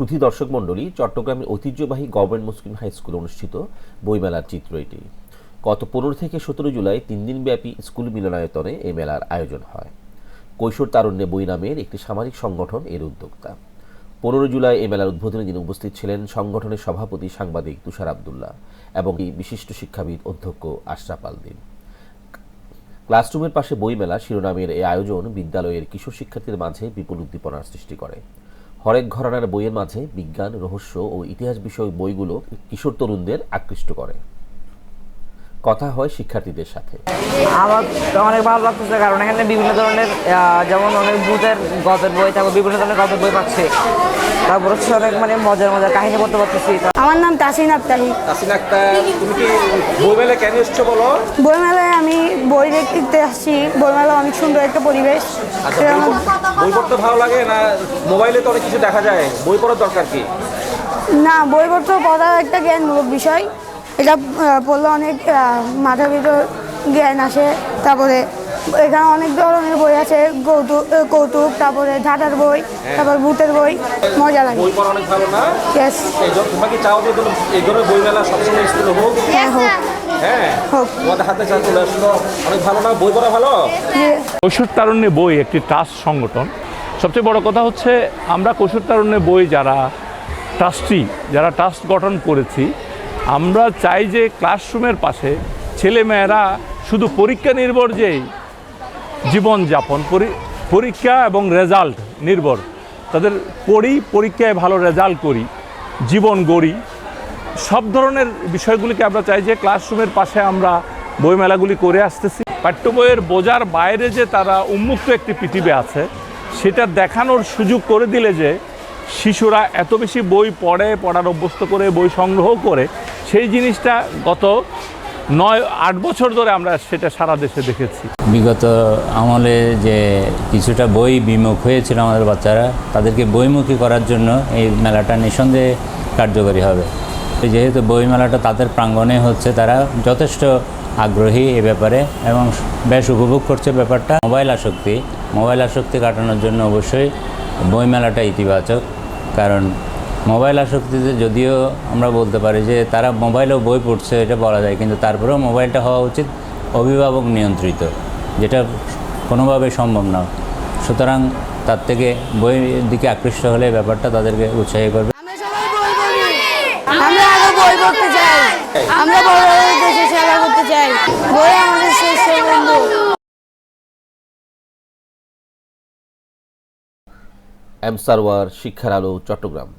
সুধী দর্শক মণ্ডলী, চট্টগ্রামের ঐতিহ্যবাহী গভর্নমেন্ট মুসলিম হাই স্কুলে অনুষ্ঠিত বইমেলার চিত্র এটি। গত পনেরো থেকে সতেরো জুলাই তিন দিনব্যাপী স্কুল মিলনায়তনে এই মেলার আয়োজন হয়। কৈশোর তারুণ্যে বই নামের একটি সামাজিক সংগঠন এর উদ্যোক্তা। পনেরো জুলাই এই মেলার উদ্বোধনী দিন উপস্থিত ছিলেন সংগঠনের সভাপতি সাংবাদিক তুষার আবদুল্লাহ এবং এই বিশিষ্ট শিক্ষাবিদ অধ্যক্ষ আশরাফ আলদিন। ক্লাসরুমের পাশে বইমেলা শিরোনামের এই আয়োজন বিদ্যালয়ের কিশোর শিক্ষার্থীদের মাঝে বিপুল উদ্দীপনার সৃষ্টি করে। হরেক ঘরানার বইয়ের মাঝে বিজ্ঞান রহস্য ও ইতিহাস বিষয়ক বইগুলো কিশোর তরুণদের আকৃষ্ট করে। কথা হয় শিক্ষার্থীদের সাথে। আমার অনেক ভালো লাগতেছে কারণ এখানে বিভিন্ন ধরনের যেমন অনেক ভূতের গল্পের বই তারপর বিভিন্ন ধরনের গল্পের বই পাচ্ছি। তারপর হচ্ছে অনেক মানে মজার মজার কাহিনী পড়তে পারতেছি। আমার নাম তাসিন আক্তারি। তাসিন আক্তার তুমি কি বইমেলা কেন এসছো বলো? বইমেলায় আমি বই দেখতে আসছি। বইমেলা অনেক সুন্দর একটা পরিবেশ। আচ্ছা বই পড়তে ভালো লাগে না মোবাইলে তো অনেক কিছু দেখা যায়? বই পড়ার দরকার কি? না বই পড়তে পড়া একটা জ্ঞানমূলক বিষয়। এটা পড়লে অনেক মাথার ভিতর জ্ঞান আসে তারপরে এখানে অনেক ধরনের বই আছে কৌতুক কৌতুক তারপরে ঝাঁটার বই তারপর ভূতের বই মজা লাগে। বই পড়া অনেক ভালো না? Yes, তোমরা কি চাও যে এই ধরনের বইমেলা সবসময় স্কুলে হোক? হ্যাঁ হোক। হ্যাঁ। হোক। তোমাদের হাতে চা চলে আসলো অনেক ভালো না? বই পড়া ভালো? কৈশোর তারুণ্যে বই একটি ট্রাস্ট সংগঠন। সবচেয়ে বড় কথা হচ্ছে আমরা কৈশোর তারুণ্যে বই যারা ট্রাস্টি যারা ট্রাস্ট গঠন করেছি আমরা চাই যে ক্লাসরুমের পাশে ছেলেমেয়েরা শুধু পরীক্ষা নির্ভর যেই জীবনযাপন পরি- পরীক্ষা এবং রেজাল্ট নির্ভর। তাদের পড়ি, পরীক্ষায় ভালো রেজাল্ট করি, জীবন গড়ি। সব ধরনের বিষয়গুলিকে আমরা চাই যে ক্লাসরুমের পাশে আমরা বইমেলাগুলি করে আসতেছি। পাঠ্য বইয়ের বোঝার বাইরে যে তারা উন্মুক্ত একটি পৃথিবী আছে, সেটা দেখানোর সুযোগ করে দিলে যে শিশুরা এত বেশি বই পড়ে, পড়ার অভ্যস্ত করে, বই সংগ্রহ করে, সেই জিনিসটা গত নয়, আট বছর ধরে আমরা সেটা সারা দেশে দেখেছি। বিগত আমলে যে কিছুটা বই বিমুখ হয়েছিল আমাদের বাচ্চারা, তাদেরকে বইমুখী করার জন্য এই মেলাটা নিঃসন্দেহে কার্যকরী হবে। যেহেতু বই মেলাটা তাদের প্রাঙ্গণে হচ্ছে, তারা যথেষ্ট আগ্রহী এ ব্যাপারে এবং বেশ উপভোগ করছে ব্যাপারটা। মোবাইল আসক্তি মোবাইল আসক্তি কাটানোর জন্য অবশ্যই বই মেলাটা ইতিবাচক। কারণ মোবাইল আসক্তিতে যদিও আমরা বলতে পারি যে তারা মোবাইলেও বই পড়ছে, এটা বলা যায়। কিন্তু তারপরেও মোবাইলটা হওয়া উচিত অভিভাবক নিয়ন্ত্রিত, যেটা কোনোভাবে সম্ভব না। সুতরাং তার থেকে বইয়ের দিকে আকৃষ্ট হলে ব্যাপারটা তাদেরকে উৎসাহী করবে। আমরা বই পড়তে চাই। আমরা বড় দেশে সেবা করতে চাই। বই এম সারওয়ার শিক্ষার আলো চট্টগ্রাম।